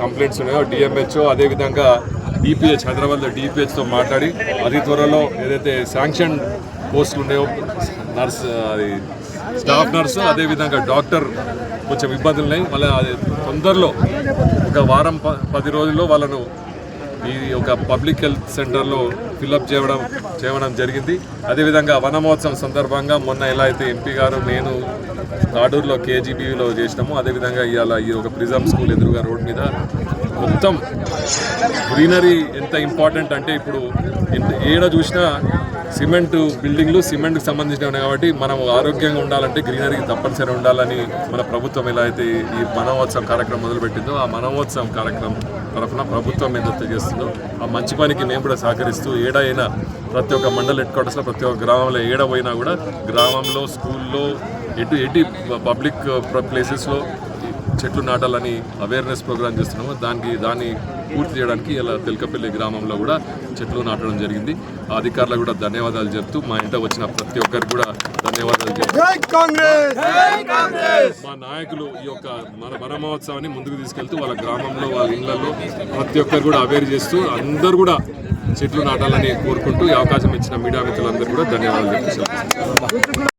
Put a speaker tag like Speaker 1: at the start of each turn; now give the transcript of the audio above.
Speaker 1: Complaints ఉన్నాయో DMHO అదేవిధంగా DPH హైదరాబాద్లో డిపిహెచ్తో మాట్లాడి అతి త్వరలో ఏదైతే శాంక్షన్ పోస్టులు ఉన్నాయో నర్స్ అది స్టాఫ్ నర్సు అదేవిధంగా డాక్టర్ కొంచెం ఇబ్బందులు ఉన్నాయి. మళ్ళీ అది తొందరలో ఒక వారం ప- పది రోజుల్లో వాళ్ళను ఈ ఒక పబ్లిక్ హెల్త్ సెంటర్లో ఫిల్అప్ చేయడం చేయడం జరిగింది. అదేవిధంగా వన మహోత్సవం సందర్భంగా మొన్న ఎలా అయితే ఎంపీ గారు నేను తాడూరులో కేజీబీలో చేసినాము. అదేవిధంగా ఇవాళ ఈ ఒక ప్రిజమ్ స్కూల్ ఎదురుగా రోడ్ మీద మొత్తం గ్రీనరీ ఎంత ఇంపార్టెంట్ అంటే ఇప్పుడు ఎంత- ఏడ చూసినా సిమెంట్ బిల్డింగ్లు సిమెంట్కి సంబంధించినవి కాబట్టి మనం ఆరోగ్యంగా ఉండాలంటే గ్రీనరీ తప్పనిసరి ఉండాలని మన ప్రభుత్వం ఎలా అయితే ఈ మనోత్సవం కార్యక్రమం మొదలుపెట్టిందో ఆ మనోత్సవం కార్యక్రమం తరఫున ప్రభుత్వం ఏదైతే చేస్తుందో ఆ మంచి పనికి మేము కూడా సహకరిస్తూ ఏడైనా ప్రతి ఒక్క మండల హెడ్ క్వార్టర్స్లో ప్రతి ఒక్క గ్రామంలో ఏడ పోయినా కూడా గ్రామంలో స్కూల్లో ఎటు ఎటు పబ్లిక్ ప్లేసెస్లో చెట్లు నాటాలని అవేర్నెస్ ప్రోగ్రామ్ చేస్తున్నాము. దానికి దాన్ని పూర్తి చేయడానికి ఇలా తెలకపల్లి గ్రామంలో కూడా చెట్లు నాటడం జరిగింది. అధికారులకు కూడా ధన్యవాదాలు చెప్తూ మా ఇంట వచ్చిన ప్రతి ఒక్కరికి కూడా ధన్యవాదాలు చెప్తూ మా నాయకులు ఈ యొక్క మన వన మహోత్సవాన్ని ముందుకు తీసుకెళ్తూ వాళ్ళ గ్రామంలో వాళ్ళ ఇళ్ళలో ప్రతి ఒక్కరు కూడా అవేర్ చేస్తూ అందరూ కూడా చెట్లు నాటాలని కోరుకుంటూ ఈ అవకాశం ఇచ్చిన మీడియా మిత్రులందరూ కూడా ధన్యవాదాలు చెప్తున్నాను